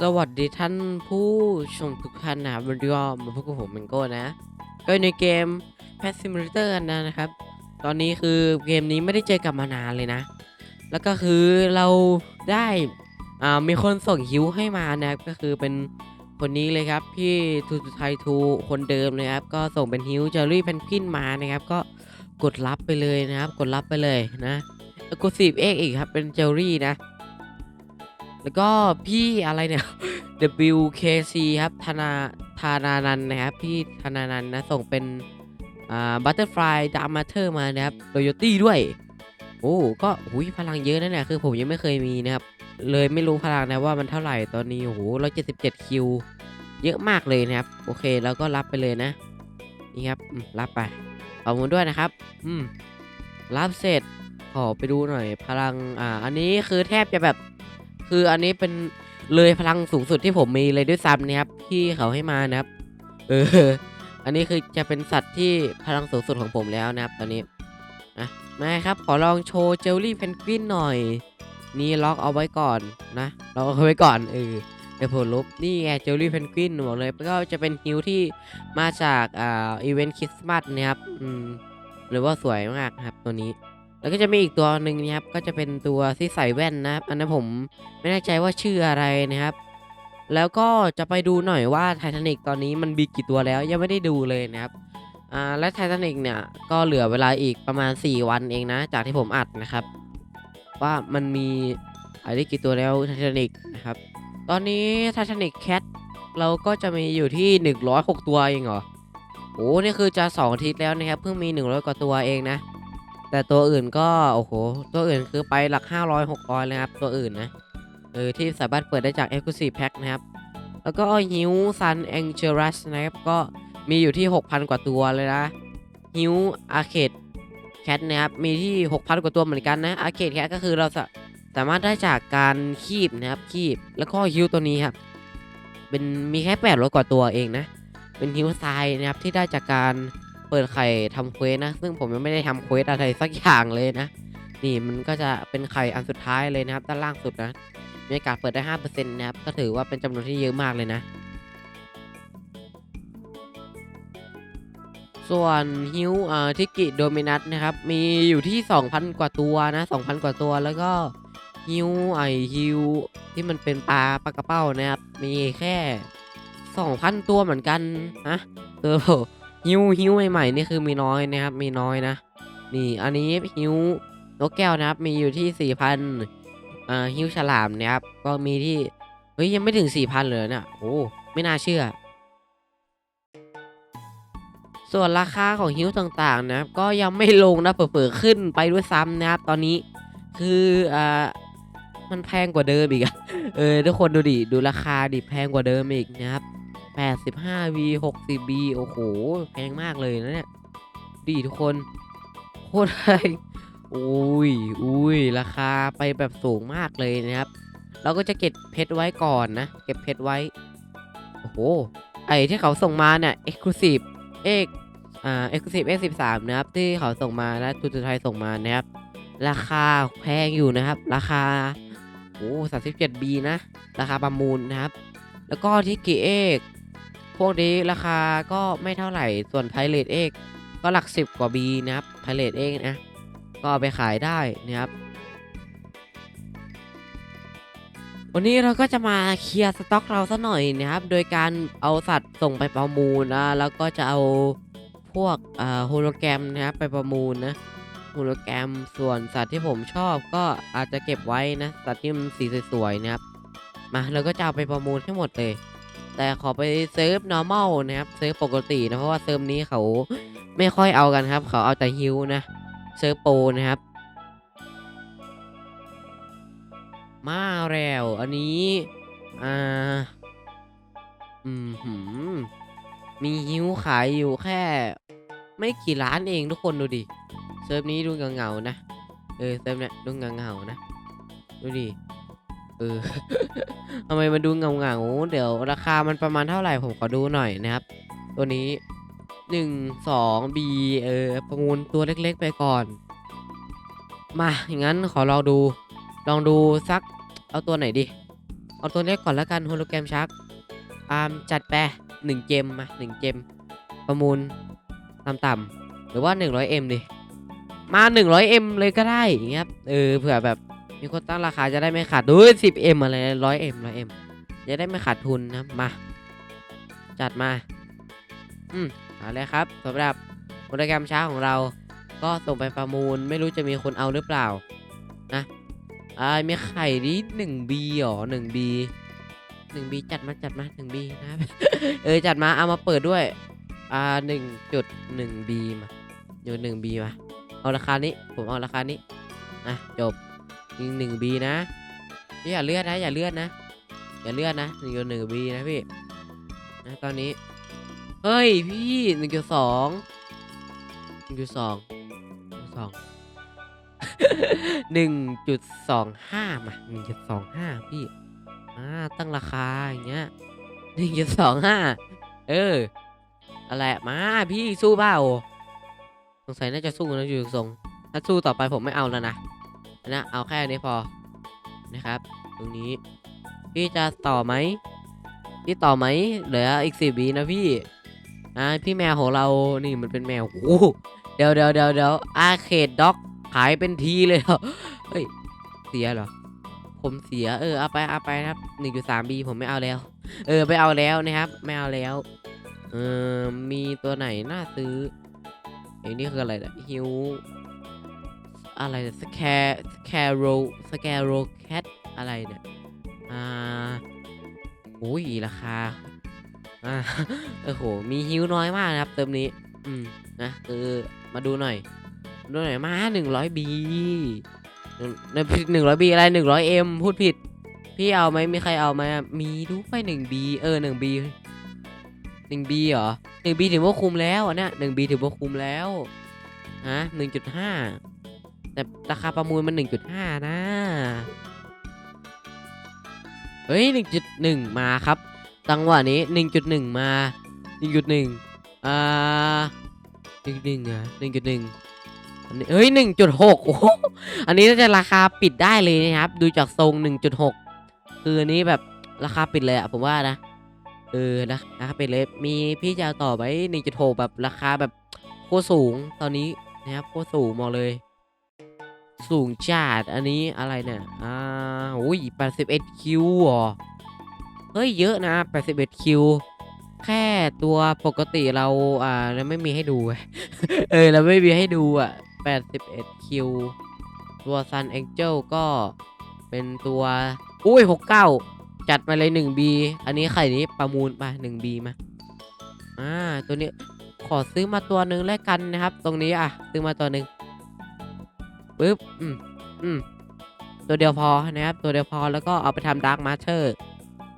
สวัสดีท่านผู้ชมทุกท่านนะครับวันนี้ก็มาพบกับผมเมงโก้นะ ก็ในเกม Pet Simulator กันนะครับ ตอนนี้คือเกมนี้ไม่ได้เจอกันมานานเลยนะ แล้วก็คือเราได้อ่ามีคนส่งฮิวให้มานะครับก็คือเป็นคนนี้เลยครับ พี่ทูทูไททูคนเดิมเลยครับ ก็ส่งเป็นฮิวเจอรี่เพนกวินมานะครับ ก็กดรับไปเลยนะครับ กดรับไปเลยนะกดสีบเอกอีกครับเป็นเจอรี่นะ แล้วก็พี่อะไรเนี่ย WKC ครับธนาธานานันนะครับ พี่ธนานันนะ ส่งเป็นอ่าบัตเตอร์ฟลายดามาเธอร์มานะครับโ o โยตี้ด้วย โอ้ก็หุยพลังเยอะนะเนี่ยคือผมยังไม่เคยมีนะครับ เลยไม่รู้พลังนะว่ามันเท่าไหร่ตอนนี้โอ้โหร้อยเจ็ดสิบเจ็ดคิวเยอะมากเลยนะครับ โอเคแล้วก็รับไปเลยนะ นี่ครับรับไปขอบคุณด้วยนะครับ อืมรับเสร็จขอไปดูหน่อยพลังอ่าอันนี้คือแทบจะแบบ คืออันนี้เป็นเลยพลังสูงสุดที่ผมมีเลยด้วยซ้ำนะครับที่เขาให้มานะครับ เออ อันนี้คือจะเป็นสัตว์ที่พลังสูงสุดของผมแล้วนะครับ ตอนนี้นะมาครับขอลองโชว์เจลลี่เพนกวินหน่อย นี่ล็อกเอาไว้ก่อนนะล็อกเอาไว้ก่อนเออเดี๋ยวผมลบนี่ไงเจลลี่เพนกวินบอกเลยก็จะเป็นฮิวที่มาจากอ่าอีเวนต์คริสต์มาสนะครับอืมหรือว่าสวยมากครับตัวนี้ แล้วก็จะมีอีกตัวหนึ่งนะครับ ก็จะเป็นตัวที่ใส่แว่นนะครับ อันนั้นผมไม่แน่ใจว่าชื่ออะไรนะครับ แล้วก็จะไปดูหน่อยว่าไททานิกตอนนี้มันมีกี่ตัวแล้ว ยังไม่ได้ดูเลยนะครับ อ่า และไททานิกเนี่ย ก็เหลือเวลาอีกประมาณ 4 วันเองนะ จากที่ผมอัดนะครับ ว่ามันมีอะไรกี่ตัวแล้วไททานิกนะครับ ตอนนี้ไททานิกแคทเราก็จะมีอยู่ที่ 106 ตัวเองเหรอ โอ้ นี่คือจะ2อาทิตย์แล้วนะครับ เพิ่งมี 100 กว่าตัวเองนะ แต่ตัวอื่นก็โอ้โหตัวอื่นคือไปหลัก 500 600เลยครับตัวอื่นนะเออที่สามารถเปิดได้จาก Exclusive Pack นะครับ แล้วก็ฮิวซันแองเจลัสนะครับ ก็มีอยู่ที่ 6,000 กว่าตัวเลยนะฮิวอาร์เคดแคทนะครับ มีที่ 6,000 กว่าตัวเหมือนกันนะอาร์เคดแคทก็คือเราสาสามารถได้จากการคีบนะครับคีบแล้วก็ฮิวตัวนี้ครับเป็นมีแค่800กว่าตัวเองนะ เป็นฮิวไซนะครับที่ได้จากการ เปิดไข่ทำเควสนะ ซึ่งผมยังไม่ได้ทำเควสอะไรสักอย่างเลยนะ นี่มันก็จะเป็นไข่อันสุดท้ายเลยนะครับ ด้านล่างสุดนะมีโอกาสเปิดได้ห้าเปอร์เซ็นต์นะครับ ก็ถือว่าเป็นจำนวนที่เยอะมากเลยนะ ส่วนฮิวอ่อทิกิโดมินัสนะครับ มีอยู่ที่ 2,000 กว่าตัวนะ 2,000 กว่าตัวแล้วก็ฮิวไอฮิวที่มันเป็นปลาปลากระเป้านะครับ มีแค่ 2,000 ตัวเหมือนกันนะเออ ฮิวฮิวใหม่ๆนี่คือมีน้อยนะครับมีน้อยนะ นี่อันนี้ฮิวนกแก้วนะครับ มีอยู่ที่4,000อ่าฮิวฉลามนะครับก็มีที่เฮ้ยยังไม่ถึง4,000เลยเนี่ยโอ้ไม่น่าเชื่อ ส่วนราคาของฮิวต่างๆนะครับก็ยังไม่ลงนะเผลอๆขึ้นไปด้วยซ้ำนะครับ ตอนนี้คืออ่ามันแพงกว่าเดิมอีกอะเออทุกคนดูดิดูราคาดิแพงกว่าเดิมอีกนะครับ 85V 60V โอ้โห แพงมากเลยนะเนี่ย ดีทุกคน โคตรแพงอุ้ยอุ้ยราคาไปแบบสูงมากเลยนะครับ เราก็จะเก็บเพชรไว้ก่อนนะ เก็บเพชรไว้ โอ้โห ไอที่เขาส่งมาเนี่ย Exclusive X อ่า Exclusive X13 นะครับ ที่เขาส่งมาและทูทูไทยส่งมานะครับ ราคาแพงอยู่นะครับ ราคาโอ้สามสิบเจ็ดบีนะ ราคาประมูลนะครับ แล้วก็ที่กีเอก พวกนี้ราคาก็ไม่เท่าไหร่ส่วนไพเรตเอกก็หลักสิบกว่าบีนะครับไพเรตเอกนะก็เอาไปขายได้นะครับ วันนี้เราก็จะมาเคลียร์สต็อกเราซะหน่อยนะครับ โดยการเอาสัตว์ส่งไปประมูลนะ แล้วก็จะเอาพวกโฮโลแกรมนะครับไปประมูลนะโฮโลแกรมส่วนสัตว์ที่ผมชอบก็อาจจะเก็บไว้นะ สัตว์ที่มันสีสวยๆนะครับ มาเราก็จะเอาไปประมูลให้งหมดเลย แต่ขอไปเซิร์ฟ normal นะครับเซิร์ฟปกตินะเพราะว่าเซิร์ฟนี้เขาไม่ค่อยเอากันครับ เขาเอาแต่ฮิวนะเซิร์ฟโปนะครับ มาแล้วอันนี้อ่าอืมหืมมีฮิวขายอยู่แค่ ไม่กี่ล้านเองทุกคนดูดิเซิร์ฟนี้ดูเงาๆนะเออเซิร์ฟเนี่ยดูเงาๆนะดูดิ ออทำไมมันดูเงาเงาเดี๋ยวราคามันประมาณเท่าไหร่ผมขอดูหน่อยนะครับ ตัวนี้หนึ่งสองบีเออประมูลตัวเล็กๆไปก่อน มาอย่างนั้นขอลองดู ลองดูสักเอาตัวไหนดีเอาตัวนี้ก่อนแล้วกันโฮโลแกรมชักอ่าจัดไปหนึ่งเจมมาหนึ่งเจม ประมูลต่ำๆหรือว่า 100M ดิมา 100M เลยก็ได้อย่างเงี้ยครับเออเผื่อแบบ มีคนตั้งราคาจะได้ไม่ขาดดู 10M อะไร 100M 100M จะได้ไม่ขาดทุนนะมา จัดมา อืมเอาเลยครับสำหรับโปรแกรมช้าของเรา ก็ส่งไปประมูลไม่รู้จะมีคนเอาหรือเปล่า นะอ่ามีไข่ดิหนึ่งบีหรอหนึ่งบีหนึ่งบีจัดมาจัดมาหนึ่งบีนะครับ เออจัดมาเอามาเปิดด้วย อ่าหนึ่งจุดหนึ่งบีมาอยู่หนึ่งบีมา เอาราคานี้ ผมเอาราคานี้ อะ จบ ยิงหนึ่งบีนะพี่อย่าเลือนนะอย่าเลือนนะอย่าเลือนนะหนึ่งจุดหนึ่งบีนะพี่นะตอนนี้เฮ้ยพี่หนึ่งจุดสองหนึ่งจุดสองสองหนึ่งจุดสองห้ามาหนึ่งจุดสองห้าพี่อ่าตั้งราคาอย่างเงี้ยหนึ่งจุดสองห้าเอออะไรมาพี่สู้เปล่าสงสัยน่าจะสู้นะอยู่ทรงถ้าสู้ต่อไปผมไม่เอาแล้วนะ นะเอาแค่นี้พอนะครับ ตรงนี้ พี่จะต่อไหมพี่ต่อไหมเหลืออีกสิบวินะพี่อ่าพี่แมวของเรานี่มันเป็นแมวโอ้เดี๋ยวเดี๋ยวเดี๋ยวเดี๋ยวอาเคดด็อกขายเป็นทีเลยเหรอเฮ้ยเสียเหรอผมเสียเออเอาไปเอาไปนะครับหนึ่งจุดสามบีผมไม่เอาแล้ว เออไม่เอาแล้วนะครับไม่เอาแล้วเออมีตัวไหนน่าซื้อไอ้นี่คืออะไรนะฮิว อะไรสแคร์สแคร์โรสแคร์โรแคทอะไรเนี่ย อ่าโอ้ยราคา อ่าโอ้โห มีฮิวน้อยมากนะครับ เติมนี้ อืม นะ คือมาดูหน่อย ดูหน่อยมาหนึ่งร้อยบีหนึ่งร้อยบีอะไรหนึ่งร้อยเอ็มพูดผิด พี่เอาไหมมีใครเอาไหมมีด้วยหนึ่งบีเออหนึ่งบีหนึ่งบีเหรอหนึ่งบีถือว่าคุ้มแล้วอันเนี้ยหนึ่งบีถือว่าคุ้มแล้วฮะหนึ่งจุดห้า แต่ราคาประมูลมันหนึ่งจุดห้านะ เฮ้ยหนึ่งจุดหนึ่งมาครับ จังหวะนี้หนึ่งจุดหนึ่งมาหนึ่งจุดหนึ่งอ่าหนึ่งหนึ่งอะหนึ่งจุดหนึ่งอันนี้เฮ้ยหนึ่งจุดหกโอ้อันนี้น่าจะราคาปิดได้เลยนะครับ ดูจากทรงหนึ่งจุดหกคืออันนี้แบบราคาปิดเลยอะผมว่านะ เออนะราคาปิดเลย มีพี่จะต่อไหมหนึ่งจุดหกแบบราคาแบบโคตรสูงตอนนี้นะครับโคตรสูงมองเลย สูงจัดอันนี้อะไรเนี่ยอ่าโอ้ย81คิวเหรอเฮ้ยเยอะนะ81คิวแค่ตัวปกติเราอ่าเราไม่มีให้ดู เออเราไม่มีให้ดูอะ81คิวตัว Sun Angel ก็เป็นตัวอุ้ย69 จัดมาเลย 1B อันนี้ไข่นี้ประมูลมา 1B มาอ่าตัวนี้ขอซื้อมาตัวหนึ่งแล้วกันนะครับ ตรงนี้อะ ซื้อมาตัวหนึ่ง ปึ๊บอืมอืมตัวเดียวพอนะครับ ตัวเดียวพอแล้วก็เอาไปทำดาร์กมาเ t อร์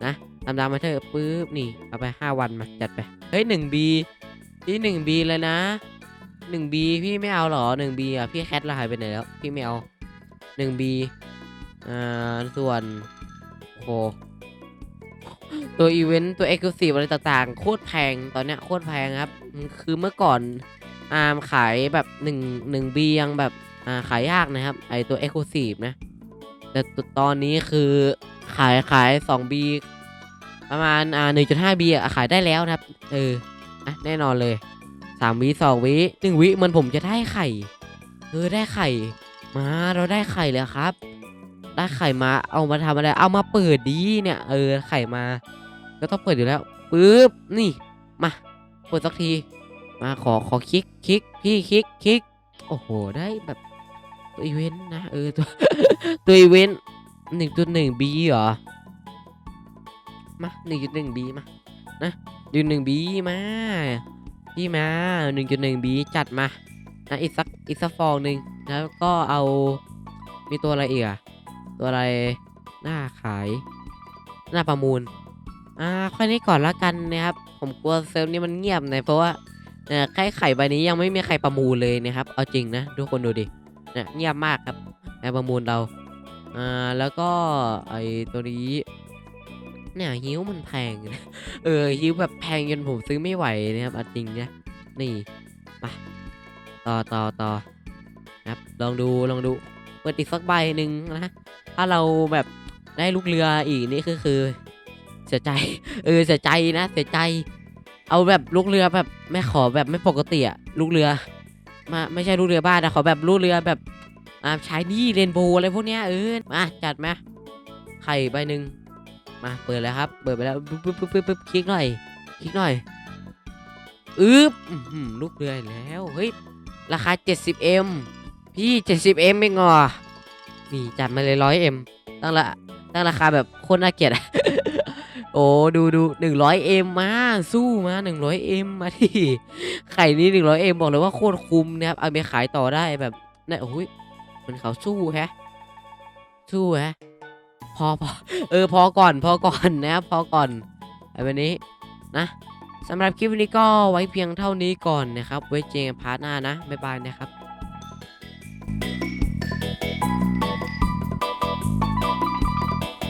นะทำดาร์กมาเ t อร์ปึ๊บนี่เอาไปห้าวันมาจัดไปเฮ้ยหนึ่งบีพี่หนึ่งบีเลยนะหนึ่งบีพี่ไม่เอาหรอหนึ่งบีอะพี่แคทเราหายไปไหนแล้วพี่ไม่เอาหนึ่งบีอ่าส่วนโหตัวอีเวนต์ตัวเอ็กซ์คลูซีฟอะไรต่างๆ โคตรแพงตอนเนี้ยโคตรแพงครับ คือเมื่อก่อนอาร์มขายแบบหนึ่งหนึ่งบียังแบบ อ่าขายยากนะครับไอตัว Exclusive นะ แต่ตอนนี้คือขายขาย 2B ประมาณอ่า 1.5B อะขายได้แล้วนะครับ เอออะแน่นอนเลย3วิ2วิ1วิมันผมจะได้ไข่เออได้ไข่ มาเราได้ไข่เลยครับ ได้ไข่มาเอามาทำอะไร เอามาเปิดดีเนี่ย เออไข่มา ก็ต้องเปิดอยู่แล้วปึ๊บนี่มาเปิดสักที มาขอขอคลิกคลิกพี่คลิกคลิกโอ้โห ได้แบบ ตัวอีเวนต์นะเออตัวตัวอีเวนต์หนึ่งจุดหนึ่งบีเหรอมาหนึ่งจุดหนึ่งบีมานะหนึ่งหนึ่งบีมาพี่มาหนึ่งจุดหนึ่งบีจัดมานะอีกสักอีกสักฟองหนึ่งแล้วก็เอามีตัวอะไรอีกอะตัวอะไรหน้าขายหน้าประมูลอ่าค่อยนี้ก่อนละกันนะครับผมกลัวเซิร์ฟนี้มันเงียบนะเพราะว่าไข่ไข่ใบนี้ยังไม่มีใครประมูลเลยนะครับ เอาจริงนะทุกคนดูดิ เนี่ยเงียบมากครับในประมูลเราอ่าแล้วก็ไอตัวนี้เนี่ยฮิ้วมันแพงนะเออฮิ้วแบบแพงจนผมซื้อไม่ไหวนะครับจริงนะนี่มาต่อต่อต่อครับลองดูลองดูเปิดอีกสักใบหนึ่งนะถ้าเราแบบได้ลูกเรืออีกนี่คือคือ เสียใจ เออเสียใจนะ เสียใจ เอาแบบลูกเรือแบบไม่ขอแบบไม่ปกติอะลูกเรือ มาไม่ใช่ลูกเรือบ้านนะขอแบบลูกเรือแบบอ่าชายนี่เรนโบว์อะไรพวกเนี้ยเออมาจัดมาไข่ใบหนึ่งมาเปิดแล้วครับ เปิดไปแล้วปึ๊บปึ๊บปึ๊บปึ๊บคลิกหน่อยคลิกหน่อยอึ๊บอื้อลูกเรือแล้วเฮ้ยราคา 70m พี่ 70m เองอนี่จัดมาเลย 100m ตั้งละตั้งราคาแบบโคตรน่าเกลียด โอ้ดูดูหนึ่งร้อยเอ็มมาสู้มาหนึ่งร้อยเอ็มมาที่ไข่นี้หนึ่งร้อยเอ็มบอกเลยว่าโคตรคุ้มนะครับเอาไปขายต่อได้แบบนี่โอ้ยมันเขาสู้แฮะ สู้แฮะพอพอเออพอก่อนพอก่อนนะครับพอก่อนไอ้วันนี้นะสำหรับคลิปวันนี้ก็ไว้เพียงเท่านี้ก่อนนะครับ ไว้เจอกันพาร์ทหน้านะบ๊ายบายนะครับ